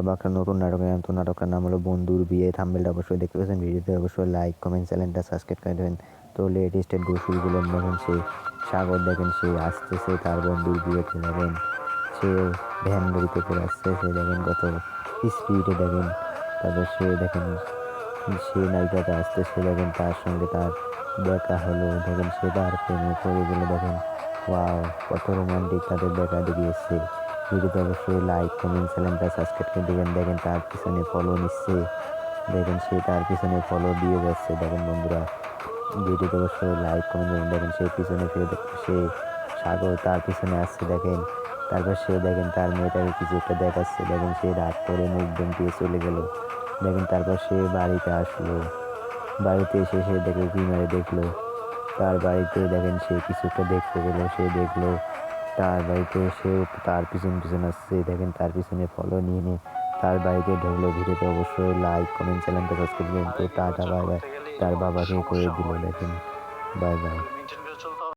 আবার একটা নতুন নাটক তো নাটকটার নাম হলো বন্ধুর বিয়ে। থাম্বেলটা অবশ্যই দেখতে পাচ্ছেন ভিডিওতে অবশ্যই লাইক কমেন্ট চ্যানেলটা সাবস্ক্রাইব করে দেবেন। তো লেটেস্টের গোসুলগুলো দেখেন সে সাগর, দেখেন সে আসতেছে, তার বন্ধুর বিয়েতে দেখেন সে ভ্যান গাড়িতে করে সে দেখেন কত স্পিডে দেখেন। তারপর সে দেখেন সে নায়িকাটা আসতে সে দেখেন তার সঙ্গে তার দেখা হলো, দেখেন সে তার প্রেমে পড়ে গেলে, দেখেন। কত রোমান্টিক তাদের দেখা দেখিয়েছে। ভিডিওতে অবশ্যই লাইক কমেন্ট চ্যানেলটা সাবস্ক্রাইব করে দেবেন। দেখেন তার পিছনে ফলো নিচ্ছে। দেখেন সে তার পিছনে ফলো দিয়ে যাচ্ছে। দেখেন বন্ধুরা ভিডিওতে অবশ্যই লাইক কমেন্ট দেবেন দেখেন সে পিছনে ফিরে সে সাগর তার পিছনে আসছে। দেখেন, তারপর সে দেখেন তার মেয়েটাকে কিছু একটা দেখাচ্ছে। দেখেন সে রাত করে মুখ দিয়ে চলে গেল। দেখেন তারপর সে বাড়িতে আসলো। বাড়িতে এসে সে দেখে বিমারে দেখল। তার বাড়িতে দেখেন সে কিছু একটা দেখতে গেলো। সে দেখল তার বাড়িতে সেও তার পিছন পিছন আসছে। দেখেন তার পিছনে ফলো নিয়ে নিয়ে তার বাড়িতে ঢুকলো। ভিডিওতে অবশ্যই লাইক কমেন্ট চ্যানেলটা সাবস্ক্রাইব করবেন। তো টাটা বাই বাই তার বাবাকে করে দিল দেখেন। Bye bye